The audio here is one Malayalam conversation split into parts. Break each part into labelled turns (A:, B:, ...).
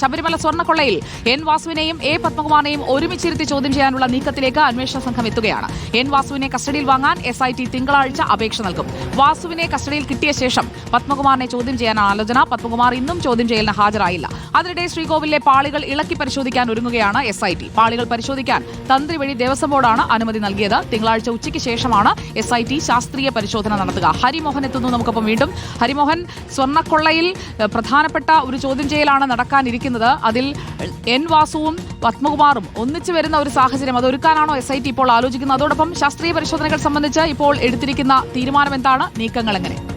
A: ശബരിമല സ്വർണക്കൊള്ളയിൽ എൻ വാസുവിനെയും എ പത്മകുമാറിനെയും ഒരുമിച്ചിരുത്തി ചോദ്യം ചെയ്യാനുള്ള നീക്കത്തിലേക്ക് അന്വേഷണ സംഘം എത്തുകയാണ്. എൻ വാസുവിനെ കസ്റ്റഡിയിൽ വാങ്ങാൻ എസ് ഐ ടി തിങ്കളാഴ്ച അപേക്ഷ നൽകും. വാസുവിനെ കസ്റ്റഡിയിൽ കിട്ടിയ ശേഷം പത്മകുമാറിനെ ചോദ്യം ചെയ്യാൻ ആലോചന. പത്മകുമാർ ഇന്നും ചോദ്യം ചെയ്യലിന് ഹാജരായില്ല. അതിനിടെ ശ്രീകോവിലെ പാളികൾ ഇളക്കി പരിശോധിക്കാൻ ഒരുങ്ങുകയാണ് എസ് ഐ ടി പാളികൾ പരിശോധിക്കാൻ തന്ത്രി വഴി ദേവസ്വം ബോർഡാണ് അനുമതി നൽകിയത്. തിങ്കളാഴ്ച ഉച്ചയ്ക്ക് ശേഷമാണ് എസ് ഐ ടി ശാസ്ത്രീയ പരിശോധന നടത്തുക. ഹരിമോഹൻ എത്തുന്നു. നമുക്കൊപ്പം വീണ്ടും. ഹരിമോഹൻ സ്വർണക്കൊള്ളയിൽ പ്രധാനപ്പെട്ട ഒരു ചോദ്യം ചെയ്യലാണ് നടക്കാനിരിക്കുന്നത്. അതിൽ എൻ വാസുവും പത്മകുമാറും ഒന്നിച്ചു വരുന്ന ഒരു സാഹചര്യം. അത് ഒരുക്കാനാണോ എസ് ഐ ടി ഇപ്പോൾ ആലോചിക്കുന്നത്? അതോടൊപ്പം ശാസ്ത്രീയ പരിശോധനകൾ സംബന്ധിച്ച് ഇപ്പോൾ എടുത്തിരിക്കുന്ന തീരുമാനം എന്താണ്? നീക്കങ്ങൾ എങ്ങനെ?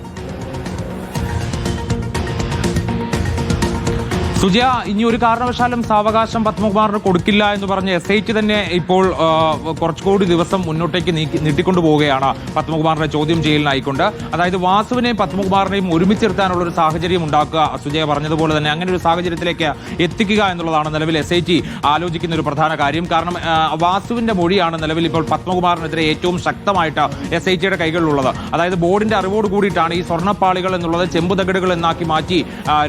B: സുജയ ഇനി ഒരു കാരണവശാലും സാവകാശം പത്മകുമാറിന് കൊടുക്കില്ല എന്ന് പറഞ്ഞ് എസ് ഐ ടി തന്നെ ഇപ്പോൾ കുറച്ചുകൂടി ദിവസം മുന്നോട്ടേക്ക് നീട്ടിക്കൊണ്ടു പോവുകയാണ് പത്മകുമാറിനെ ചോദ്യം ചെയ്യലിനായിക്കൊണ്ട്. അതായത് വാസുവിനെയും പത്മകുമാറിനെയും ഒരുമിച്ചിരുത്താനുള്ള ഒരു സാഹചര്യം ഉണ്ടാക്കുക സുജയ പറഞ്ഞതുപോലെ തന്നെ അങ്ങനെ ഒരു സാഹചര്യത്തിലേക്ക് എത്തിക്കുക എന്നുള്ളതാണ് നിലവിൽ എസ് ഐ ടി ആലോചിക്കുന്ന ഒരു പ്രധാന കാര്യം. കാരണം വാസുവിന്റെ മൊഴിയാണ് നിലവിൽ ഇപ്പോൾ പത്മകുമാറിനെതിരെ ഏറ്റവും ശക്തമായിട്ട് എസ് ഐ ടിയുടെ കൈകളിലുള്ളത്. അതായത് ബോർഡിന്റെ അറിവോട് കൂടിയിട്ടാണ് ഈ സ്വർണപ്പാളികൾ എന്നുള്ളത് ചെമ്പുതകടുകൾ എന്നാക്കി മാറ്റി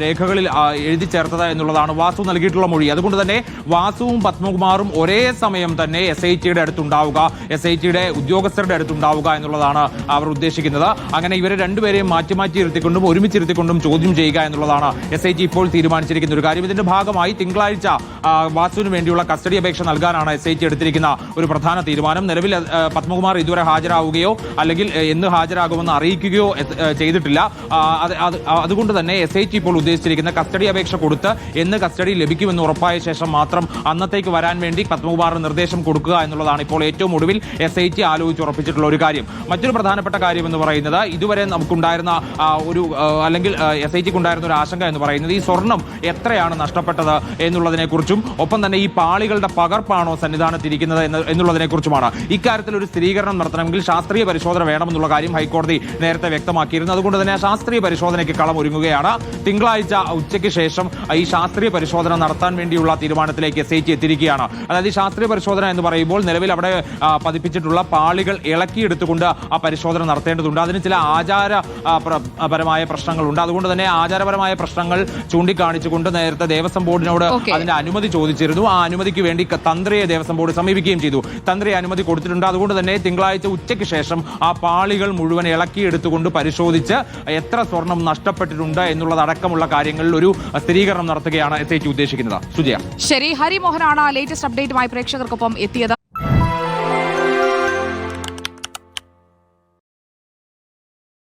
B: രേഖകളിൽ എഴുതി ചേർത്തത്. എന്നുള്ളതാണ് വാസു നൽകിയിട്ടുള്ള മൊഴി. അതുകൊണ്ട് തന്നെ വാസുവും പത്മകുമാറും ഒരേ സമയം തന്നെ എസ് ഐ ടിയുടെ അടുത്തുണ്ടാവുക എസ് ഐ ടിയുടെ ഉദ്യോഗസ്ഥരുടെ അടുത്തുണ്ടാവുക എന്നുള്ളതാണ് അവർ ഉദ്ദേശിക്കുന്നത്. അങ്ങനെ ഇവരെ രണ്ടുപേരെയും മാറ്റി മാറ്റി ഇരുത്തിക്കൊണ്ടും ഒരുമിച്ചിരുത്തിക്കൊണ്ടും ചോദ്യം ചെയ്യുക എന്നുള്ളതാണ് എസ് ഐ ടി ഇപ്പോൾ തീരുമാനിച്ചിരിക്കുന്ന ഒരു കാര്യം. ഇതിന്റെ ഭാഗമായി തിങ്കളാഴ്ച വാസുവിന് വേണ്ടിയുള്ള കസ്റ്റഡി അപേക്ഷ നൽകാനാണ് എസ് ഐ ടി എടുത്തിരിക്കുന്ന ഒരു പ്രധാന തീരുമാനം. നിലവിൽ പത്മകുമാർ ഇതുവരെ ഹാജരാവുകയോ അല്ലെങ്കിൽ എന്ന് ഹാജരാകുമെന്ന് അറിയിക്കുകയോ ചെയ്തിട്ടില്ല. അതുകൊണ്ട് തന്നെ എസ് ഐ ടി ഇപ്പോൾ ഉദ്ദേശിച്ചിരിക്കുന്ന കസ്റ്റഡി അപേക്ഷ കൊടുത്ത് എന്ന് കസ്റ്റഡി ലഭിക്കുമെന്ന് ഉറപ്പായ ശേഷം മാത്രം അന്നത്തേക്ക് വരാൻ വേണ്ടി പത്മകുമാറിന് നിർദ്ദേശം കൊടുക്കുക എന്നുള്ളതാണ് ഇപ്പോൾ ഏറ്റവും ഒടുവിൽ എസ് ഐ ടി ആലോചിച്ചുറപ്പിച്ചിട്ടുള്ള ഒരു കാര്യം. മറ്റൊരു പ്രധാനപ്പെട്ട കാര്യം എന്ന് പറയുന്നത് ഇതുവരെ നമുക്കുണ്ടായിരുന്ന ഒരു അല്ലെങ്കിൽ എസ് ഐ ടിക്ക് ഉണ്ടായിരുന്ന ഒരു ആശങ്ക എന്ന് പറയുന്നത് ഈ സ്വർണം എത്രയാണ് നഷ്ടപ്പെട്ടത് എന്നുള്ളതിനെ കുറിച്ചും ഒപ്പം തന്നെ ഈ പാളികളുടെ പകർപ്പാണോ സന്നിധാനത്തിരിക്കുന്നത് എന്ന് എന്നുള്ളതിനെ കുറിച്ചുമാണ് ഇക്കാര്യത്തിൽ ഒരു സ്ഥിരീകരണം നടത്തണമെങ്കിൽ ശാസ്ത്രീയ പരിശോധന വേണമെന്നുള്ള കാര്യം ഹൈക്കോടതി നേരത്തെ വ്യക്തമാക്കിയിരുന്നു. അതുകൊണ്ട് തന്നെ ശാസ്ത്രീയ പരിശോധനയ്ക്ക് കളം ഒരുങ്ങുകയാണ്. തിങ്കളാഴ്ച ഉച്ചയ്ക്ക് ശേഷം ഈ ശാസ്ത്രീയ പരിശോധന നടത്താൻ വേണ്ടിയുള്ള തീരുമാനത്തിലേക്ക് എസ് ഐ ടി എത്തിയിരിക്കുകയാണ്. അതായത് ഈ ശാസ്ത്രീയ പരിശോധന എന്ന് പറയുമ്പോൾ നിലവിൽ അവിടെ പതിപ്പിച്ചിട്ടുള്ള പാളികൾ ഇളക്കിയെടുത്തുകൊണ്ട് ആ പരിശോധന നടത്തേണ്ടതുണ്ട്. അതിന് ചില ആചാര പരമായ പ്രശ്നങ്ങളുണ്ട്. അതുകൊണ്ട് തന്നെ ആചാരപരമായ പ്രശ്നങ്ങൾ ചൂണ്ടിക്കാണിച്ചുകൊണ്ട് നേരത്തെ ദേവസ്വം ബോർഡിനോട് അതിന്റെ അനുമതി ചോദിച്ചിരുന്നു. ആ അനുമതിക്ക് വേണ്ടി തന്ത്രിയെ ദേവസ്വം ബോർഡ് സമീപിക്കുകയും ചെയ്തു. തന്ത്രി അനുമതി കൊടുത്തിട്ടുണ്ട്. അതുകൊണ്ട് തന്നെ തിങ്കളാഴ്ച ഉച്ചയ്ക്ക് ശേഷം ആ പാളികൾ മുഴുവൻ ഇളക്കിയെടുത്തുകൊണ്ട് പരിശോധിച്ച് എത്ര സ്വർണം നഷ്ടപ്പെട്ടിട്ടുണ്ട് എന്നുള്ളതടക്കമുള്ള കാര്യങ്ങളിൽ ഒരു സ്ഥിരീകരണം നടത്തുകയാണ് എസ് ഐ ടി ഉദ്ദേശിക്കുന്നത്. സുജയ.
A: ശരി ഹരിമോഹനാണ് ലേറ്റസ്റ്റ് അപ്ഡേറ്റുമായി പ്രേക്ഷകർക്കൊപ്പം എത്തിയത്.